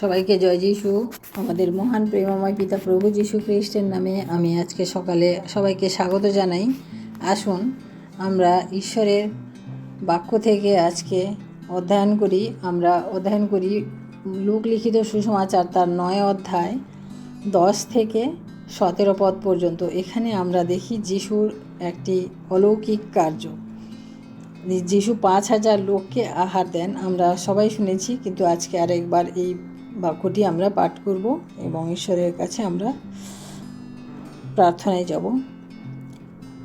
সবাইকে জয় যিশু। আমাদের মহান প্রেমময় পিতা প্রভু যিশু খ্রিস্টের নামে আমি আজকে সকালে সবাইকে স্বাগত জানাই। আসুন, আমরা ঈশ্বরের বাক্য থেকে আজকে অধ্যয়ন করি। আমরা অধ্যয়ন করি লোক লিখিত সুসমাচার তার নয় অধ্যায় দশ থেকে সতেরো পদ পর্যন্ত। এখানে আমরা দেখি যিশুর একটি অলৌকিক কার্য। যিশু পাঁচ হাজার লোককে আহার দেন। আমরা সবাই শুনেছি, কিন্তু আজকে আরেকবার এই বাক্যটি আমরা পাঠ করব এবং ঈশ্বরের কাছে আমরা প্রার্থনায় যাব।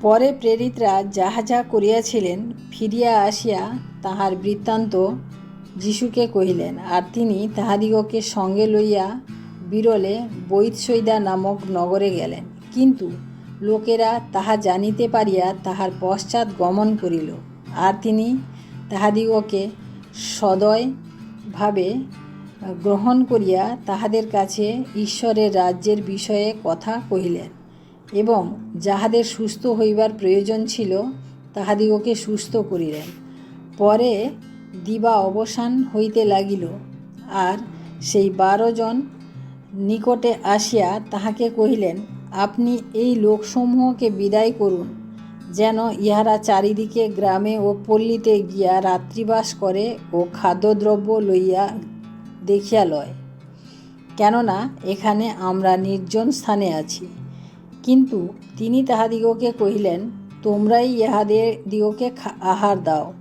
পরে প্রেরিতরা যাহা যা করিয়াছিলেন, ফিরিয়া আসিয়া তাহার বৃত্তান্ত যিশুকে কহিলেন, আর তিনি তাহাদিগকে সঙ্গে লইয়া বিরলে বৈৎসৈদা নামক নগরে গেলেন। কিন্তু লোকেরা তাহা জানিতে পারিয়া তাহার পশ্চাৎ গমন করিল। আর তিনি তাহাদিগকে সদয়ভাবে গ্রহণ করিয়া তাহাদের কাছে ঈশ্বরের রাজ্যের বিষয়ে কথা কহিলেন এবং যাহাদের সুস্থ হইবার প্রয়োজন ছিল, তাহাদিগকে সুস্থ করিলেন। পরে দিবা অবসান হইতে লাগিল আর সেই বারো জন নিকটে আসিয়া তাহাকে কহিলেন, আপনি এই লোকসমূহকে বিদায় করুন, যেন ইহারা চারিদিকে গ্রামে ও পল্লীতে গিয়া রাত্রিবাস করে ও খাদ্যদ্রব্য লইয়া দেখিয়া লয়। কেননা, এখানে আমরা নির্জন স্থানে আছি। কিন্তু তিনি তাহাদিগকে কহিলেন, তোমরাই ইহাদের দিগকে আহার দাও।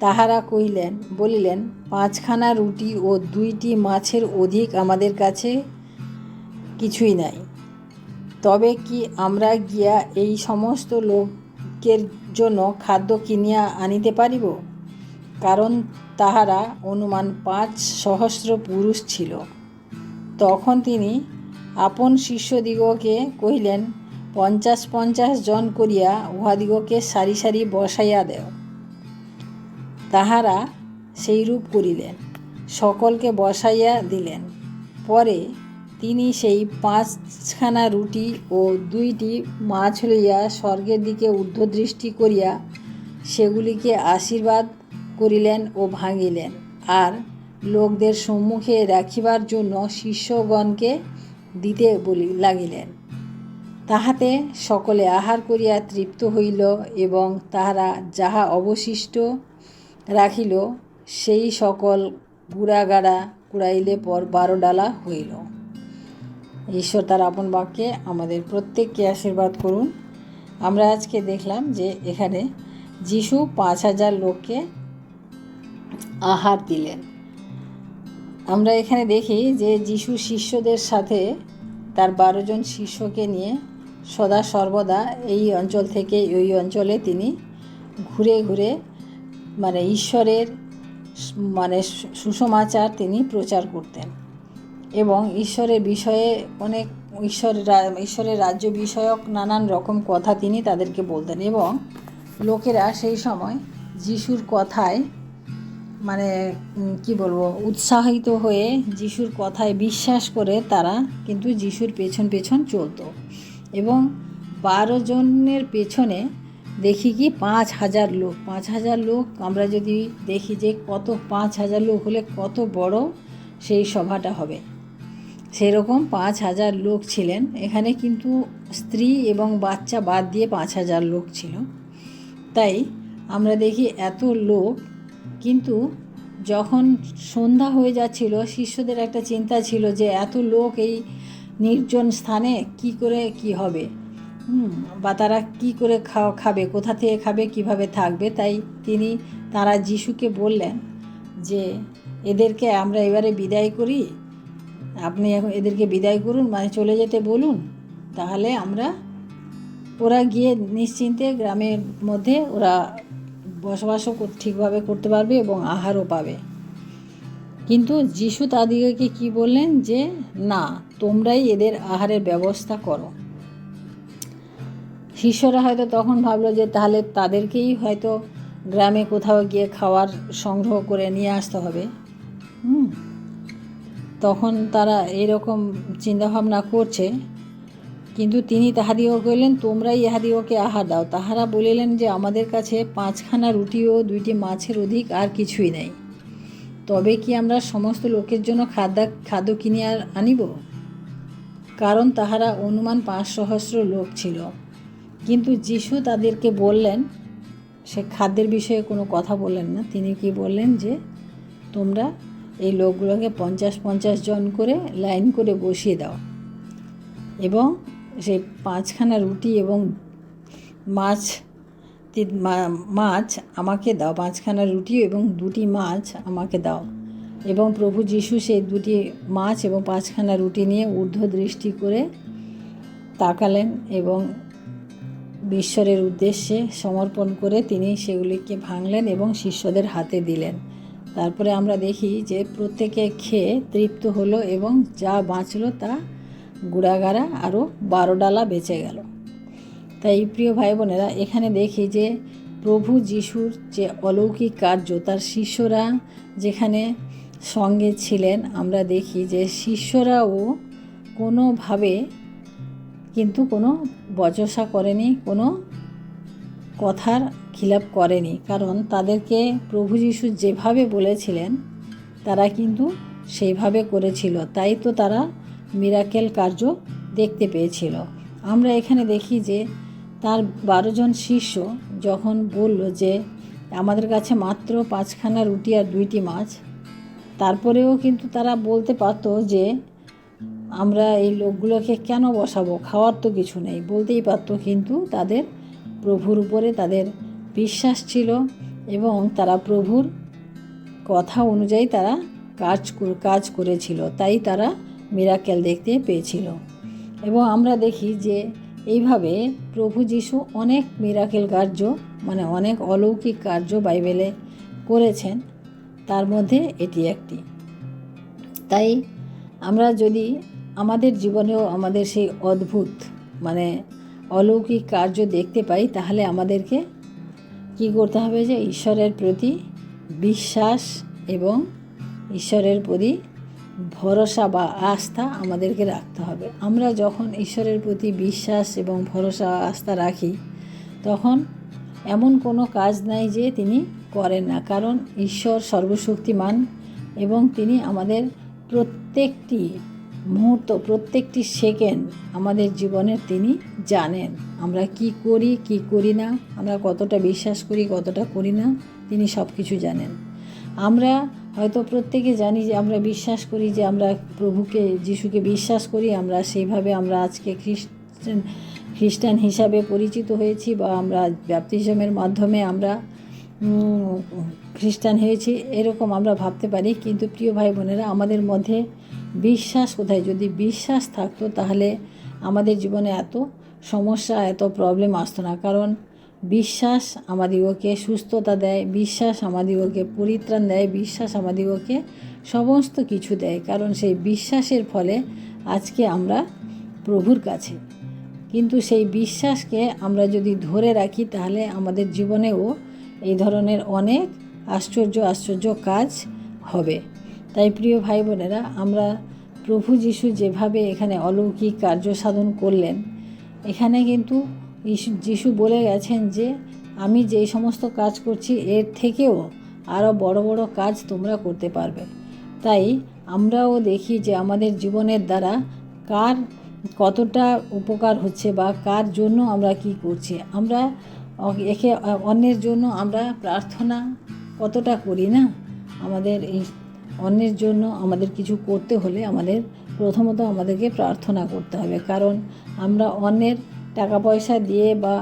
তাহারা কহিলেন, বলিলেন, পাঁচখানা রুটি ও দুইটি মাছের অধিক আমাদের কাছে কিছুই নাই। তবে কি আমরা গিয়া এই সমস্ত লোকের জন্য খাদ্য কিনিয়া আনিতে পারিব? কারণ তাহারা অনুমান পাঁচ সহস্র পুরুষ ছিল। তখন তিনি আপন শিষ্যদিগকে কহিলেন, পঞ্চাশ পঞ্চাশ জন করিয়া উহাদিগকে সারি সারি বসাইয়া দেও। তাহারা সেইরূপ করিলেন, সকলকে বসাইয়া দিলেন। পরে তিনি সেই পাঁচখানা রুটি ও দুইটি মাছ লইয়া স্বর্গের দিকে ঊর্ধ্বদৃষ্টি করিয়া সেগুলিকে আশীর্বাদ করিলেন ও ভাঙিলেন। আর লোকদের সম্মুখে রাখিবার জন্য শিষ্যগণকে দিতে বলি লাগিলেন। তাহাতে সকলে আহার করিয়া তৃপ্ত হইল এবং তাহারা যাহা অবশিষ্ট রাখিল, সেই সকল গুড়াগাড়া কুড়াইলে পর বারো ডালা হইল। ঈশ্বর তার আপন বাক্যে আমাদের প্রত্যেককে আশীর্বাদ করুন। আমরা আজকে দেখলাম যে এখানে যিশু পাঁচ হাজার লোককে আহার দিলেন আমরা এখানে দেখি যে যিশু শিষ্যদের সাথে তার বারো জন শিষ্যকে নিয়ে সদা সর্বদা এই অঞ্চল থেকে ওই অঞ্চলে তিনি ঘুরে ঘুরে মানে ঈশ্বরের মানে সুসমাচার তিনি প্রচার করতেন। এবং ঈশ্বরের বিষয়ে অনেক ঈশ্বর ঈশ্বরের রাজ্য বিষয়ক নানান রকম কথা তিনি তাদেরকে বলতেন এবং লোকেরা সেই সময় যিশুর কথায় মানে কি বলব, উৎসাহিত হয়ে যিশুর কথায় বিশ্বাস করে তারা কিন্তু যিশুর পেছন পেছন চলতো। এবং বারো জনের পেছনে দেখি কি পাঁচ হাজার লোক। পাঁচ হাজার লোক, আমরা যদি দেখি যে কত পাঁচ হাজার লোক হলে কত বড় সেই সভাটা হবে। সেরকম পাঁচ হাজার লোক ছিলেন। এখানে কিন্তু স্ত্রী এবং বাচ্চা বাদ দিয়ে পাঁচ হাজার লোক ছিল। তাই আমরা দেখি এত লোক কিন্তু যখন সন্ধ্যা হয়ে যাচ্ছিল, শিষ্যদের একটা চিন্তা ছিল যে এত লোক এই নির্জন স্থানে কি করে কি হবে? বা তারা কি করে খাওয়া খাবে, কোথা থেকে খাবে, কীভাবে থাকবে? তাই তিনি তারা যিশুকে বললেন যে, এদেরকে আমরা এবারে বিদায় করি। আপনি এখন এদেরকে বিদায় করুন মানে চলে যেতে বলুন। তাহলে আমরা ওরা গিয়ে নিশ্চিন্তে গ্রামের মধ্যে ওরা বসবাসও ঠিকভাবে করতে পারবে এবং আহারও পাবে। কিন্তু যিশু তাদেরকে কি বললেন যে, না, তোমরাই এদের আহারের ব্যবস্থা করো। শিষ্যরা হয়তো তখন ভাবলো যে, তাহলে তাদেরকেই হয়তো গ্রামে কোথাও গিয়ে খাওয়ার সংগ্রহ করে নিয়ে আসতে হবে। তখন তারা এরকম চিন্তাভাবনা করছে। কিন্তু তিনি তাহাদিও কহিলেন, তোমরাই ইহাদিওকে আহার দাও। তাহারা বলিলেন যে, আমাদের কাছে পাঁচখানা রুটি ও দুইটি মাছের অধিক আর কিছুই নেই। তবে কি আমরা সমস্ত লোকের জন্য খাদ্য খাদ্য কিনে আর আনিব? কারণ তাহারা অনুমান পাঁচ সহস্র লোক ছিল। কিন্তু যিশু তাদেরকে বললেন, সে খাদ্যের বিষয়ে কোনো কথা বললেন না। তিনি কি বললেন যে, তোমরা এই লোকগুলোকে পঞ্চাশ পঞ্চাশ জন করে লাইন করে বসিয়ে দাও এবং সেই পাঁচখানা রুটি এবং মাছ মাছ আমাকে দাও। পাঁচখানা রুটি এবং দুটি মাছ আমাকে দাও। এবং প্রভু যিশু সেই দুটি মাছ এবং পাঁচখানা রুটি নিয়ে ঊর্ধ্ব দৃষ্টি করে তাকালেন এবং ঈশ্বরের উদ্দেশ্যে সমর্পণ করে তিনি সেগুলিকে ভাঙলেন এবং শিষ্যদের হাতে দিলেন। তারপরে আমরা দেখি যে প্রত্যেকে খেয়ে তৃপ্ত হলো এবং যা বাঁচলো তা গুড়াগাড়া আরও বারো ডালা বেঁচে গেল। তাই প্রিয় ভাই বোনেরা এখানে দেখি যে প্রভু যিশুর যে অলৌকিক কার্য, তার শিষ্যরা যেখানে সঙ্গে ছিলেন, আমরা দেখি যে শিষ্যরাও কোনোভাবে কিন্তু কোনো বচসা করেনি, কোনো কথার খিলাপ করেনি। কারণ তাদেরকে প্রভু যিশু যেভাবে বলেছিলেন, তারা কিন্তু সেইভাবে করেছিল। তাই তো তারা মিরাকেল কার্য দেখতে পেয়েছিল। আমরা এখানে দেখি যে তার বারো জন শিষ্য যখন বলল যে, আমাদের কাছে মাত্র পাঁচখানা রুটি আর দুইটি মাছ। তারপরেও কিন্তু তারা বলতে পারতো যে, আমরা এই লোকগুলোকে কেন বসাবো? খাওয়ার তো কিছু নেই। বলতেই পারতো কিন্তু তাদের প্রভুর উপরে তাদের বিশ্বাস ছিল এবং তারা প্রভুর কথা অনুযায়ী তারা কাজ কাজ করেছিল। তাই তারা মিরাকেল দেখতে পেয়েছিল। এবং আমরা দেখি যে এইভাবে প্রভু যিশু অনেক মিরাকেল কার্য মানে অনেক অলৌকিক কার্য বাইবেলে করেছেন। তার মধ্যে এটি একটি। তাই আমরা যদি আমাদের জীবনেও আমাদের সেই অদ্ভুত মানে অলৌকিক কার্য দেখতে পাই, তাহলে আমাদেরকে কি করতে হবে যে ঈশ্বরের প্রতি বিশ্বাস এবং ঈশ্বরের প্রতি ভরসা বা আস্থা আমাদেরকে রাখতে হবে। আমরা যখন ঈশ্বরের প্রতি বিশ্বাস এবং ভরসা, আস্থা রাখি, তখন এমন কোনো কাজ নাই যে তিনি করেন না। কারণ ঈশ্বর সর্বশক্তিমান এবং তিনি আমাদের প্রত্যেকটি মুহূর্ত, প্রত্যেকটি সেকেন্ড আমাদের জীবনের তিনি জানেন। আমরা কি করি কি করি না, আমরা কতটা বিশ্বাস করি, কতটা করি না, তিনি সব কিছু জানেন। আমরা হয়তো প্রত্যেকে জানি যে আমরা বিশ্বাস করি যে আমরা প্রভুকে, যিশুকে বিশ্বাস করি, আমরা সেইভাবে আমরা আজকে খ্রিস্টান খ্রিস্টান হিসাবে পরিচিত হয়েছি বা আমরা ব্যাপটিজমের মাধ্যমে আমরা খ্রিস্টান হয়েছি, এরকম আমরা ভাবতে পারি। কিন্তু প্রিয় ভাই বোনেরা, আমাদের মধ্যে বিশ্বাস কোথায়? যদি বিশ্বাস থাকতো তাহলে আমাদের জীবনে এত সমস্যা, এত প্রবলেম আসতো না। কারণ বিশ্বাস আমাদিগকে সুস্থতা দেয়, বিশ্বাস আমাদিগকে পরিত্রাণ দেয়, বিশ্বাস আমাদিগকে সমস্ত কিছু দেয়। কারণ সেই বিশ্বাসের ফলে আজকে আমরা প্রভুর কাছে। কিন্তু সেই বিশ্বাসকে আমরা যদি ধরে রাখি, তাহলে আমাদের জীবনেও এই ধরনের অনেক আশ্চর্য আশ্চর্য কাজ হবে। তাই প্রিয় ভাই বোনেরা, আমরা প্রভু যিশু যেভাবে এখানে অলৌকিক কার্য সাধন করলেন, এখানে কিন্তু যিশু বলে গেছেন যে, আমি যেই সমস্ত কাজ করছি, এর থেকেও আরও বড় বড় কাজ তোমরা করতে পারবে। তাই আমরাও দেখি যে আমাদের জীবনের দ্বারা কার কতটা উপকার হচ্ছে বা কার জন্য আমরা কি করছি। আমরা একে অন্যের জন্য আমরা প্রার্থনা কতটা করি না? আমাদের এই অন্যের জন্য আমাদের কিছু করতে হলে আমাদের প্রথমত আমাদেরকে প্রার্থনা করতে হবে। কারণ আমরা অন্যের টাকা পয়সা দিয়ে বা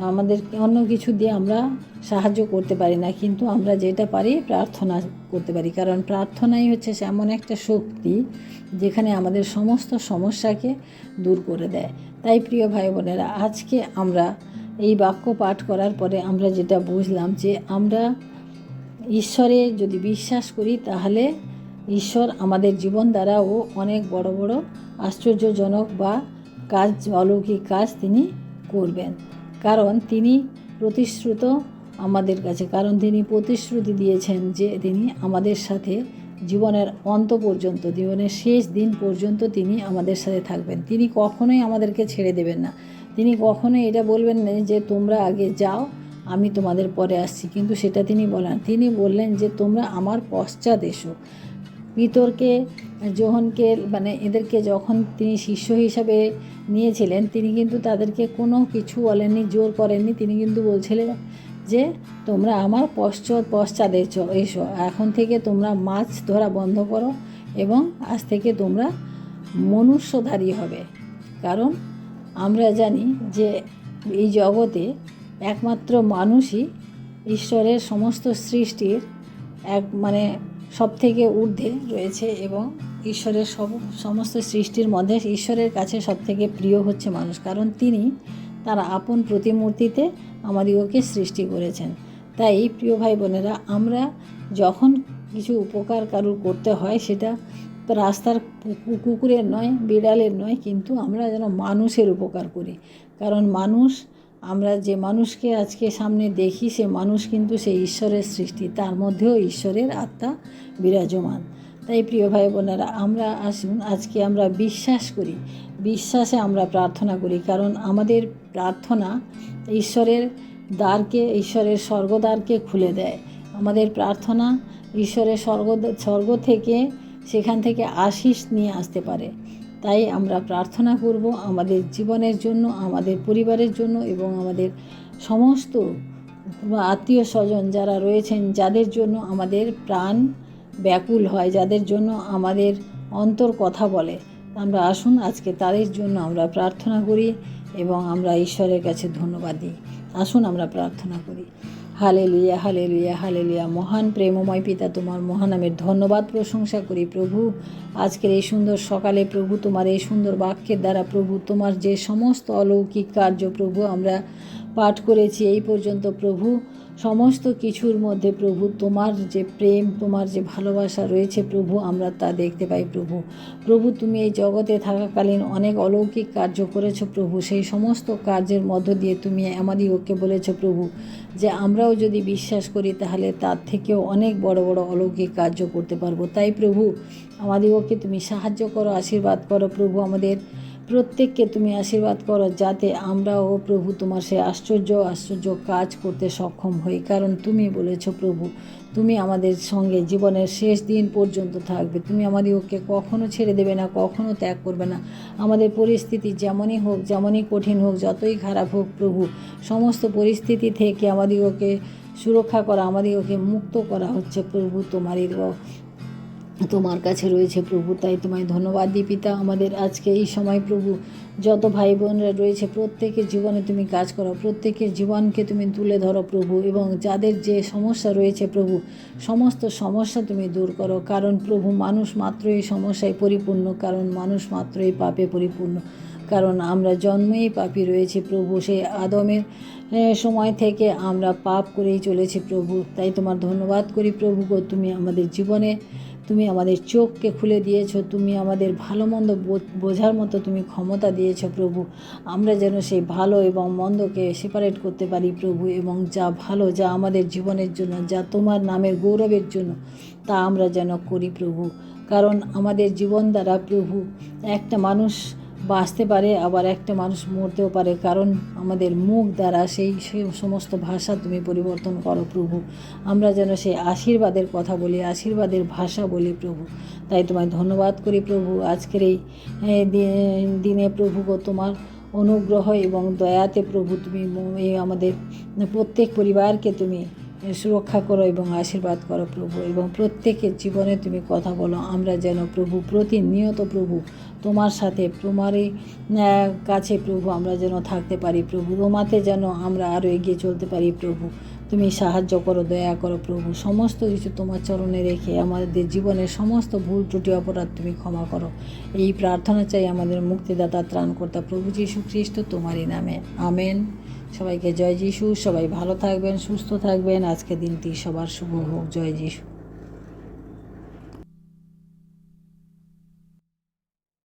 আমাদের অন্য কিছু দিয়ে আমরা সাহায্য করতে পারি না। কিন্তু আমরা যেটা পারি প্রার্থনা করতে পারি। কারণ প্রার্থনাই হচ্ছে এমন একটা শক্তি যেখানে আমাদের সমস্ত সমস্যাকে দূর করে দেয়। তাই প্রিয় ভাই বোনেরা আজকে আমরা এই বাক্য পাঠ করার পরে আমরা যেটা বুঝলাম যে আমরা ঈশ্বরে যদি বিশ্বাস করি, তাহলে ঈশ্বর আমাদের জীবন দ্বারাও অনেক বড় বড় আশ্চর্যজনক বা কাজ, অলৌকিক কাজ তিনি করবেন। কারণ তিনি প্রতিশ্রুত আমাদের কাছে, কারণ তিনি প্রতিশ্রুতি দিয়েছেন যে তিনি আমাদের সাথে জীবনের অন্ত পর্যন্ত, জীবনের শেষ দিন পর্যন্ত তিনি আমাদের সাথে থাকবেন। তিনি কখনোই আমাদেরকে ছেড়ে দেবেন না। তিনি কখনোই এটা বলবেন না যে, তোমরা আগে যাও, আমি তোমাদের পরে আসছি। কিন্তু সেটা তিনি বলেন। তিনি বললেন যে, তোমরা আমার পশ্চাৎ এসো। পিতরকে যোহনকে মানে এদেরকে যখন তিনি শিষ্য হিসাবে নিয়েছিলেন, তিনি কিন্তু তাদেরকে কোনো কিছু বলেননি, জোর করেননি। তিনি কিন্তু বলছিলেন যে, তোমরা আমার পশ্চাৎ এসো এসো। এখন থেকে তোমরা মাছ ধরা বন্ধ করো এবং আজ থেকে তোমরা মনুষ্যধারী হবে। কারণ আমরা জানি যে, এই জগতে একমাত্র মানুষই ঈশ্বরের সমস্ত সৃষ্টির এক মানে সব থেকে ঊর্ধ্বে রয়েছে এবং ঈশ্বরের সব, সমস্ত সৃষ্টির মধ্যে ঈশ্বরের কাছে সব থেকে প্রিয় হচ্ছে মানুষ। কারণ তিনি তার আপন প্রতিমূর্তিতে আমাদিগকে সৃষ্টি করেছেন। তাই প্রিয় ভাই বোনেরা, আমরা যখন কিছু উপকার কারুর করতে হয়, সেটা রাস্তার কুকুরের নয়, বিড়ালের নয়, কিন্তু আমরা যেন মানুষের উপকার করি। কারণ মানুষ, আমরা যে মানুষকে আজকে সামনে দেখি, সে মানুষ কিন্তু সেই ঈশ্বরের সৃষ্টি। তার মধ্যেও ঈশ্বরের আত্মা বিরাজমান। তাই প্রিয় ভাই বোনেরা আমরা আসুন, আজকে আমরা বিশ্বাস করি। বিশ্বাসে আমরা প্রার্থনা করি, কারণ আমাদের প্রার্থনা ঈশ্বরের দ্বারকে, ঈশ্বরের স্বর্গদ্বারকে খুলে দেয়। আমাদের প্রার্থনা ঈশ্বরের স্বর্গ স্বর্গ থেকে, সেখান থেকে আশিস নিয়ে আসতে পারে। তাই আমরা প্রার্থনা করব আমাদের জীবনের জন্য, আমাদের পরিবারের জন্য এবং আমাদের সমস্ত আত্মীয় স্বজন যারা রয়েছেন, যাদের জন্য আমাদের প্রাণ ব্যাকুল হয়, যাদের জন্য আমাদের অন্তর কথা বলে। আমরা আসুন, আজকে তাদের জন্য আমরা প্রার্থনা করি এবং আমরা ঈশ্বরের কাছে ধন্যবাদ দিই। আসুন, আমরা প্রার্থনা করি। হালে লুইয়া হালে লুইয়া হালে লুইয়া মহান প্রেমময় পিতা, তোমার মহানামের ধন্যবাদ প্রশংসা করি প্রভু। আজকের এই সুন্দর সকালে প্রভু, তোমার এই সুন্দর বাক্যের দ্বারা প্রভু, তোমার যে সমস্ত অলৌকিক কার্য প্রভু, আমরা পাঠ করেছি, এই পর্যন্ত প্রভু। সমস্ত কিছুর মধ্যে প্রভু, তোমার যে প্রেম, তোমার যে ভালোবাসা রয়েছে প্রভু, আমরা তা দেখতে পাই প্রভু। প্রভু, তুমি এই জগতে থাকাকালীন অনেক অলৌকিক কার্য করেছ প্রভু। সেই সমস্ত কার্যের মধ্য দিয়ে তুমি আমাদিগকে বলেছ প্রভু যে আমরাও যদি বিশ্বাস করি তাহলে তার থেকেও অনেক বড় বড় অলৌকিক কার্য করতে পারব। তাই প্রভু আমাদিগকে তুমি সাহায্য করো, আশীর্বাদ করো প্রভু আমাদের। প্রত্যেককে তুমি আশীর্বাদ করো যাতে আমরাও প্রভু তোমার সে আশ্চর্য আশ্চর্য কাজ করতে সক্ষম হই। কারণ তুমি বলেছ, প্রভু, তুমি আমাদের সঙ্গে জীবনের শেষ দিন পর্যন্ত থাকবে। তুমি আমাদিগকে কখনো ছেড়ে দেবে না, কখনো ত্যাগ করবে না। আমাদের পরিস্থিতি যেমনই হোক, যেমনই কঠিন হোক, যতই খারাপ হোক, প্রভু, সমস্ত পরিস্থিতি থেকে আমাদিগকে সুরক্ষা করা আমাদিগকে মুক্ত করা হচ্ছে প্রভু তোমারই তোমার কাছে রয়েছে প্রভু, তাই তোমায় ধন্যবাদ দিই পিতা। আমাদের আজকে এই সময় প্রভু, যত ভাই বোনরা রয়েছে, প্রত্যেকের জীবনে তুমি কাজ করো, প্রত্যেকের জীবনকে তুমি তুলে ধরো প্রভু, এবং যাদের যে সমস্যা রয়েছে প্রভু, সমস্ত সমস্যা তুমি দূর করো, কারণ প্রভু মানুষ মাত্রই সমস্যায় পরিপূর্ণ, কারণ মানুষ মাত্রই পাপে পরিপূর্ণ, কারণ আমরা জন্মেই পাপী রয়েছে প্রভু সেই আদমের সময় থেকে আমরা পাপ করেই চলেছি প্রভু, তাই তোমার ধন্যবাদ করি প্রভু গো, তুমি আমাদের জীবনে তুমি আমাদের চোখকে খুলে দিয়েছ, তুমি আমাদের ভালো মন্দ বোঝার মতো তুমি ক্ষমতা দিয়েছ প্রভু। আমরা যেন সেই ভালো এবং মন্দকে সেপারেট করতে পারি প্রভু এবং যা ভালো যা আমাদের জীবনের জন্য, যা তোমার নামের গৌরবের জন্য, তা আমরা যেন করি প্রভু। কারণ আমাদের জীবন দ্বারা প্রভু, একটা মানুষ বাঁচতে পারে, আবার একটা মানুষ মরতেও পারে, কারণ আমাদের মুখ দ্বারা সেই সমস্ত ভাষা তুমি পরিবর্তন করো প্রভু। আমরা যেন সেই আশীর্বাদের কথা বলি, আশীর্বাদের ভাষা বলি প্রভু। তাই তোমায় ধন্যবাদ করি প্রভু, আজকের এই দিনে প্রভু তোমার অনুগ্রহ এবং দয়াতে প্রভু তুমি আমাদের প্রত্যেক পরিবারকে তুমি সুরক্ষা করো এবং আশীর্বাদ করো প্রভু এবং প্রত্যেকের জীবনে তুমি কথা বলো, আমরা যেন প্রভু, প্রতিনিয়ত প্রভু, তোমার সাথে, তোমারই কাছে প্রভু, আমরা যেন থাকতে পারি প্রভু তোমাতে যেন আমরা আরও এগিয়ে চলতে পারি প্রভু। তুমি সাহায্য করো, দয়া করো প্রভু, সমস্ত কিছু তোমার চরণে রেখে আমাদের জীবনের সমস্ত ভুল ত্রুটি, অপরাধ তুমি ক্ষমা করো। এই প্রার্থনা চাই আমাদের মুক্তিদাতা, ত্রাণকর্তা প্রভু যীশু খ্রিস্ট তোমারই নামে। আমেন। সবাইকে জয় যিশু, সবাই ভালো থাকবেন, সুস্থ থাকবেন। আজকে দিনটি সবার শুভ হোক। জয় যিশু।